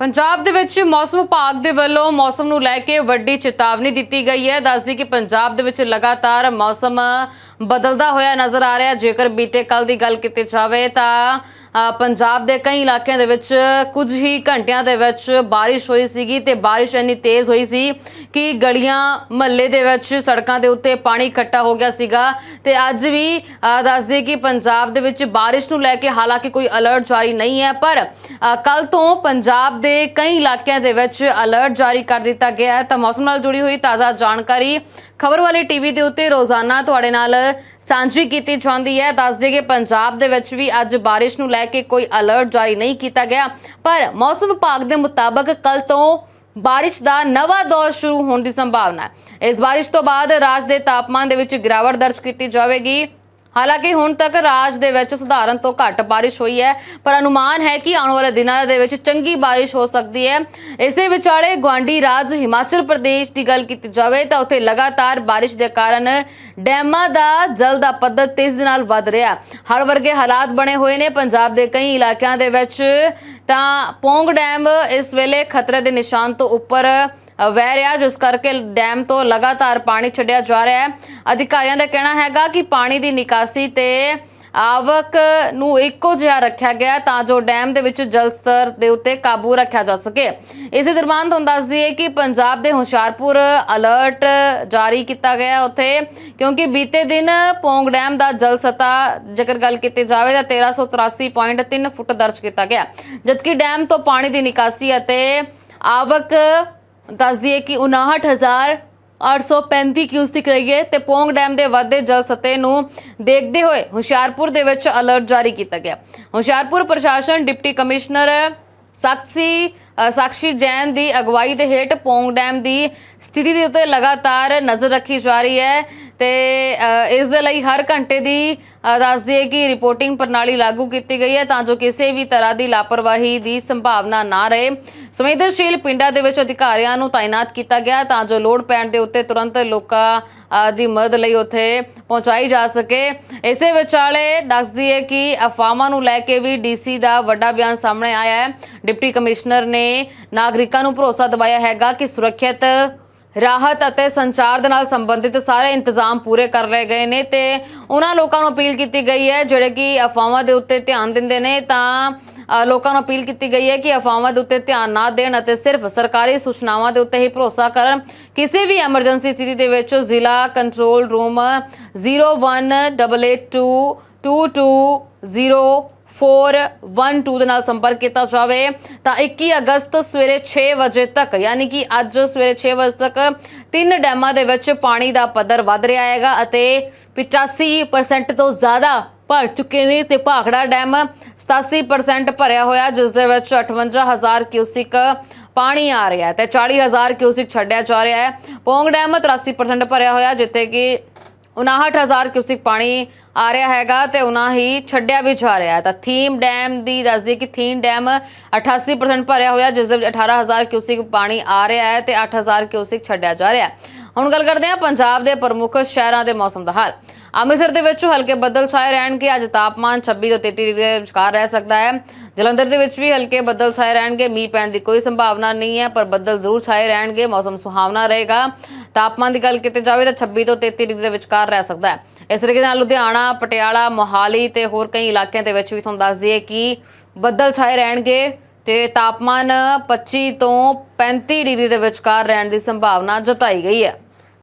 ਪੰਜਾਬ ਦੇ ਵਿੱਚ ਮੌਸਮ ਵਿਭਾਗ ਦੇ ਵੱਲੋਂ ਮੌਸਮ ਨੂੰ ਲੈ ਕੇ ਵੱਡੀ ਚੇਤਾਵਨੀ ਦਿੱਤੀ ਗਈ ਹੈ। ਦੱਸਦੀ ਕਿ ਪੰਜਾਬ ਦੇ ਵਿੱਚ ਲਗਾਤਾਰ ਮੌਸਮ ਬਦਲਦਾ ਹੋਇਆ ਨਜ਼ਰ ਆ ਰਿਹਾ ਜੇਕਰ ਬੀਤੇ ਕੱਲ ਦੀ ਗੱਲ ਕੀਤੀ ਜਾਵੇ ਤਾਂ ਪੰਜਾਬ ਦੇ ਕਈ ਇਲਾਕਿਆਂ ਦੇ ਵਿੱਚ ਕੁਝ ਹੀ ਘੰਟਿਆਂ ਦੇ ਵਿੱਚ ਬਾਰਿਸ਼ ਹੋਈ ਸੀਗੀ ਤੇ ਬਾਰਿਸ਼ ਇੰਨੀ ਤੇਜ਼ ਹੋਈ ਸੀ ਕਿ ਗਲੀਆਂ ਮਹੱਲੇ ਦੇ ਵਿੱਚ ਸੜਕਾਂ ਦੇ ਉੱਤੇ ਪਾਣੀ ਇਕੱਠਾ ਹੋ ਗਿਆ ਸੀਗਾ। ਤੇ ਅੱਜ ਵੀ ਅ, ਦੱਸਦੇ ਕਿ ਪੰਜਾਬ ਦੇ ਵਿੱਚ ਬਾਰਿਸ਼ ਨੂੰ ਲੈ ਕੇ ਹਾਲਾਂਕਿ ਕੋਈ ਅਲਰਟ ਜਾਰੀ ਨਹੀਂ ਹੈ ਪਰ ਕੱਲ ਤੋਂ ਪੰਜਾਬ ਦੇ ਕਈ ਇਲਾਕਿਆਂ ਦੇ ਵਿੱਚ ਅਲਰਟ ਜਾਰੀ ਕਰ ਦਿੱਤਾ ਗਿਆ ਹੈ। ਤਾਂ ਮੌਸਮ ਨਾਲ ਜੁੜੀ ਹੋਈ ਤਾਜ਼ਾ ਜਾਣਕਾਰੀ ਖਬਰ ਵਾਲੇ ਟੀਵੀ ਦੇ ਉੱਤੇ ਰੋਜ਼ਾਨਾ ਤੁਹਾਡੇ ਨਾਲ ਸਾਂਝੀ ਕੀਤੀ ਜਾਂਦੀ ਹੈ। ਦੱਸ ਦੱਸਦੇ ਕਿ ਪੰਜਾਬ ਦੇ ਵਿੱਚ ਵੀ ਅੱਜ ਬਾਰਿਸ਼ ਨੂੰ ਲੈ ਕੇ ਕੋਈ ਅਲਰਟ ਜਾਰੀ ਨਹੀਂ ਕੀਤਾ ਗਿਆ। ਪਰ ਮੌਸਮ ਵਿਭਾਗ ਦੇ ਮੁਤਾਬਕ ਕੱਲ ਤੋਂ ਬਾਰਿਸ਼ ਦਾ ਨਵਾਂ ਦੌਰ ਸ਼ੁਰੂ ਹੋਣ ਦੀ ਸੰਭਾਵਨਾ ਹੈ। ਇਸ ਬਾਰਿਸ਼ ਤੋਂ ਬਾਅਦ ਰਾਜ ਦੇ ਤਾਪਮਾਨ ਦੇ ਵਿੱਚ ਗਿਰਾਵਟ ਦਰਜ ਕੀਤੀ ਜਾਵੇਗੀ। ਹਾਲਾਂਕਿ ਹੁਣ ਤੱਕ ਰਾਜ ਦੇ ਵਿੱਚ ਸਧਾਰਨ ਤੋਂ ਘੱਟ ਬਾਰਿਸ਼ ਹੋਈ ਹੈ, ਪਰ ਅਨੁਮਾਨ ਹੈ ਕਿ ਆਉਣ ਵਾਲੇ ਦਿਨਾਂ ਦੇ ਵਿੱਚ ਚੰਗੀ ਬਾਰਿਸ਼ ਹੋ ਸਕਦੀ ਹੈ। ਇਸੇ ਵਿਚਾਲੇ ਗਵਾਂਡੀ ਰਾਜ ਹਿਮਾਚਲ ਪ੍ਰਦੇਸ਼ ਦੀ ਗੱਲ ਕੀਤੀ ਜਾਵੇ ਤਾਂ ਉੱਥੇ ਲਗਾਤਾਰ ਬਾਰਿਸ਼ ਦੇ ਕਾਰਨ ਡੈਮਾਂ ਦਾ ਜਲ ਦਾ ਪੱਧਰ ਤੇਜ਼ੀ ਦੇ ਨਾਲ ਵੱਧ ਰਿਹਾ ਹਰ ਵਰਗੇ ਹਾਲਾਤ ਬਣੇ ਹੋਏ ਨੇ। ਪੰਜਾਬ ਦੇ ਕਈ ਇਲਾਕਿਆਂ ਦੇ ਵਿੱਚ ਤਾਂ ਪੌਂਗ ਡੈਮ ਇਸ ਵੇਲੇ ਖਤਰੇ ਦੇ ਨਿਸ਼ਾਨ ਤੋਂ ਉੱਪਰ ਵਹਿ ਰਿਹਾ, ਜਿਸ ਕਰਕੇ ਡੈਮ ਤੋਂ ਲਗਾਤਾਰ ਪਾਣੀ ਛੱਡਿਆ ਜਾ ਰਿਹਾ ਹੈ। ਅਧਿਕਾਰੀਆਂ ਦਾ ਕਹਿਣਾ ਹੈਗਾ ਕਿ ਪਾਣੀ ਦੀ ਨਿਕਾਸੀ ਤੇ ਆਵਕ ਨੂੰ ਇੱਕੋ ਜਿਹਾ ਰੱਖਿਆ ਗਿਆ ਤਾਂ ਜੋ ਡੈਮ ਦੇ ਵਿੱਚ ਜਲ ਸਤਰ ਦੇ ਉੱਤੇ ਕਾਬੂ ਰੱਖਿਆ ਜਾ ਸਕੇ। ਇਸੇ ਦਰਮਿਆਨ ਤੁਹਾਨੂੰ ਦੱਸ ਦਈਏ ਕਿ ਪੰਜਾਬ ਦੇ ਹੁਸ਼ਿਆਰਪੁਰ ਅਲਰਟ ਜਾਰੀ ਕੀਤਾ ਗਿਆ ਉੱਥੇ, ਕਿਉਂਕਿ ਬੀਤੇ ਦਿਨ ਪੌਂਗ ਡੈਮ ਦਾ ਜਲ ਸਤਹ ਜੇਕਰ ਗੱਲ ਕੀਤੀ ਜਾਵੇ ਤਾਂ 1383.3 ਫੁੱਟ ਦਰਜ ਕੀਤਾ ਗਿਆ। ਜਦਕਿ ਡੈਮ ਤੋਂ ਪਾਣੀ ਦੀ ਨਿਕਾਸੀ ਅਤੇ ਆਵਕ ਦੱਸ ਦਈਏ ਕਿ 59000 835 ਕਿਊਸਿਕ ਰਹੀ ਹੈ ਤੇ ਪੋਂਗ ਡੈਮ ਦੇ ਵਾਧੇ ਜਲ ਸਤਹ ਨੂੰ ਦੇਖਦੇ ਹੋਏ ਹੁਸ਼ਿਆਰਪੁਰ ਦੇ ਵਿੱਚ ਅਲਰਟ ਜਾਰੀ ਕੀਤਾ ਗਿਆ। ਹੁਸ਼ਿਆਰਪੁਰ ਪ੍ਰਸ਼ਾਸਨ ਡਿਪਟੀ ਕਮਿਸ਼ਨਰ ਸਾਕਸ਼ੀ ਸਾਕਸ਼ੀ ਜੈਨ ਦੀ ਅਗਵਾਈ ਦੇ ਹੇਠ ਪੌਂਗ ਡੈਮ ਦੀ ਸਥਿਤੀ ਦੇ ਉੱਤੇ ਲਗਾਤਾਰ ਨਜ਼ਰ ਰੱਖੀ ਜਾ ਰਹੀ ਹੈ। ਤੇ ਇਸ ਦੇ ਲਈ ਹਰ ਘੰਟੇ ਦੀ ਅ, ਦੱਸ ਦਈਏ ਕਿ ਰਿਪੋਰਟਿੰਗ ਪ੍ਰਣਾਲੀ ਲਾਗੂ ਕੀਤੀ ਗਈ ਹੈ ਤਾਂ ਜੋ ਕਿਸੇ ਵੀ ਤਰ੍ਹਾਂ ਦੀ ਲਾਪਰਵਾਹੀ ਦੀ ਸੰਭਾਵਨਾ ਨਾ ਰਹੇ। ਸੰਵੇਦਨਸ਼ੀਲ ਪਿੰਡਾਂ ਦੇ ਵਿੱਚ ਅਧਿਕਾਰੀਆਂ ਨੂੰ ਤਾਇਨਾਤ ਕੀਤਾ ਗਿਆ ਤਾਂ ਜੋ ਲੋੜ ਪੈਣ ਦੇ ਉੱਤੇ ਤੁਰੰਤ ਲੋਕਾਂ ਦੀ ਮਦਦ ਲਈ ਉੱਥੇ ਪਹੁੰਚਾਈ ਜਾ ਸਕੇ। ਇਸੇ ਵਿਚਾਲੇ ਦੱਸ ਦਈਏ ਕਿ ਅਫਵਾਹਾਂ ਨੂੰ ਲੈ ਕੇ ਵੀ ਡੀਸੀ ਦਾ ਵੱਡਾ ਬਿਆਨ ਸਾਹਮਣੇ ਆਇਆ ਹੈ। ਡਿਪਟੀ ਕਮਿਸ਼ਨਰ ਨੇ ਨਾਗਰਿਕਾਂ ਨੂੰ ਭਰੋਸਾ ਦਿਵਾਇਆ ਹੈਗਾ ਕਿ ਸੁਰੱਖਿਅਤ ਰਾਹਤ ਅਤੇ ਸੰਚਾਰ ਦੇ ਨਾਲ ਸੰਬੰਧਿਤ ਸਾਰੇ ਇੰਤਜ਼ਾਮ ਪੂਰੇ ਕਰ ਲਏ ਗਏ ਨੇ ਤੇ ਉਹਨਾਂ ਲੋਕਾਂ ਨੂੰ ਅਪੀਲ ਕੀਤੀ ਗਈ ਹੈ, ਜਿਹੜੇ ਕਿ ਅਫਵਾਹਾਂ ਦੇ ਉੱਤੇ ਧਿਆਨ ਦਿੰਦੇ ਨੇ, ਤਾਂ ਲੋਕਾਂ ਨੂੰ ਅਪੀਲ ਕੀਤੀ ਗਈ ਹੈ ਕਿ ਅਫਵਾਹਾਂ ਦੇ ਉੱਤੇ ਧਿਆਨ ਨਾ ਦੇਣ ਅਤੇ ਸਿਰਫ ਸਰਕਾਰੀ ਸੂਚਨਾਵਾਂ ਦੇ ਉੱਤੇ ਹੀ ਭਰੋਸਾ ਕਰਨ। ਕਿਸੇ ਵੀ ਐਮਰਜੈਂਸੀ ਸਥਿਤੀ ਦੇ ਵਿੱਚ ਜ਼ਿਲ੍ਹਾ ਕੰਟਰੋਲ ਰੂਮ 01882220 ਦੇ ਨਾਲ ਸੰਪਰਕ ਕੀਤਾ ਜਾਵੇ, ਤਾਂ 21 ਅਗਸਤ ਸਵੇਰੇ 6 ਵਜੇ ਤੱਕ, ਯਾਨੀ ਕਿ ਅੱਜ ਸਵੇਰੇ 6 ਵਜੇ ਤੱਕ ਤਿੰਨ ਡੈਮਾਂ ਦੇ ਵਿੱਚ ਪਾਣੀ ਦਾ ਪੱਧਰ ਵੱਧ ਰਿਹਾ ਹੈਗਾ ਅਤੇ 85% ਤੋਂ ਜ਼ਿਆਦਾ ਭਰ ਚੁੱਕੇ ਨੇ ਤੇ ਭਾਖੜਾ ਡੈਮ 87% ਭਰਿਆ ਹੋਇਆ, ਜਿਸ ਦੇ ਵਿੱਚ 58000 ਕਿਊਸਿਕ ਪਾਣੀ ਆ ਰਿਹਾ ਹੈ ਤੇ 40000 ਕਿਊਸਿਕ ਛੱਡਿਆ ਜਾ ਰਿਹਾ ਹੈ। ਪੌਂਗ ਡੈਮ 83% ਭਰਿਆ ਹੋਇਆ, ਜਿੱਥੇ ਕਿ 59000 ਕਿਊਸਿਕ ਪਾਣੀ ਆ ਰਿਹਾ ਹੈਗਾ ਤੇ ਉਨਾ ਹੀ ਛੱਡਿਆ ਵੀ ਜਾ ਰਿਹਾ ਹੈ। ਤਾਂ ਥੀਮ ਡੈਮ ਦੀ ਦੱਸਦੀ ਕਿ ਥੀਮ ਡੈਮ 88% ਭਰਿਆ ਹੋਇਆ, ਜਿਸ ਦੇ ਵਿੱਚ 18000 ਕਿਊਸਿਕ ਪਾਣੀ ਆ ਰਿਹਾ ਹੈ ਤੇ 8000 ਕਿਊਸਿਕ ਛੱਡਿਆ ਜਾ ਰਿਹਾ ਹੁਣ ਗੱਲ ਕਰਦੇ ਹਾਂ ਪੰਜਾਬ ਦੇ ਪ੍ਰਮੁੱਖ ਸ਼ਹਿਰਾਂ ਦੇ ਮੌਸਮ ਦਾ ਹਾਲ। ਅੰਮ੍ਰਿਤਸਰ ਦੇ ਵਿੱਚ ਹਲਕੇ ਬੱਦਲ ਛਾਏ ਰਹਿਣਗੇ। ਅੱਜ ਤਾਪਮਾਨ 26 ਤੋਂ 33 ਡਿਗਰੀ ਦੇ ਵਿਚਕਾਰ ਰਹਿ ਸਕਦਾ ਹੈ। ਜਲੰਧਰ ਦੇ ਵਿੱਚ ਵੀ ਹਲਕੇ ਬੱਦਲ ਛਾਏ ਰਹਿਣਗੇ। ਮੀਂਹ ਪੈਣ ਦੀ ਕੋਈ ਸੰਭਾਵਨਾ ਨਹੀਂ ਹੈ, ਪਰ ਬੱਦਲ ਜ਼ਰੂਰ ਛਾਏ ਰਹਿਣਗੇ। ਮੌਸਮ ਸੁਹਾਵਣਾ ਰਹੇਗਾ। ਤਾਪਮਾਨ ਦੀ ਗੱਲ ਕੀਤੀ ਜਾਵੇ ਤਾਂ 26 ਤੋਂ 33 ਡਿਗਰੀ ਦੇ ਵਿਚਕਾਰ ਰਹਿ ਸਕਦਾ ਹੈ। ਇਸ ਤਰੀਕੇ ਨਾਲ ਲੁਧਿਆਣਾ, ਪਟਿਆਲਾ, ਮੋਹਾਲੀ ਤੇ ਹੋਰ ਕਈ ਇਲਾਕਿਆਂ ਦੇ ਵਿੱਚ ਵੀ ਤੁਹਾਨੂੰ ਦੱਸ ਦਈਏ ਕਿ ਬੱਦਲ ਛਾਏ ਰਹਿਣਗੇ ਤੇ ਤਾਪਮਾਨ 25 ਤੋਂ 35 ਡਿਗਰੀ ਦੇ ਵਿਚਕਾਰ ਰਹਿਣ ਦੀ ਸੰਭਾਵਨਾ ਜਤਾਈ ਗਈ ਹੈ।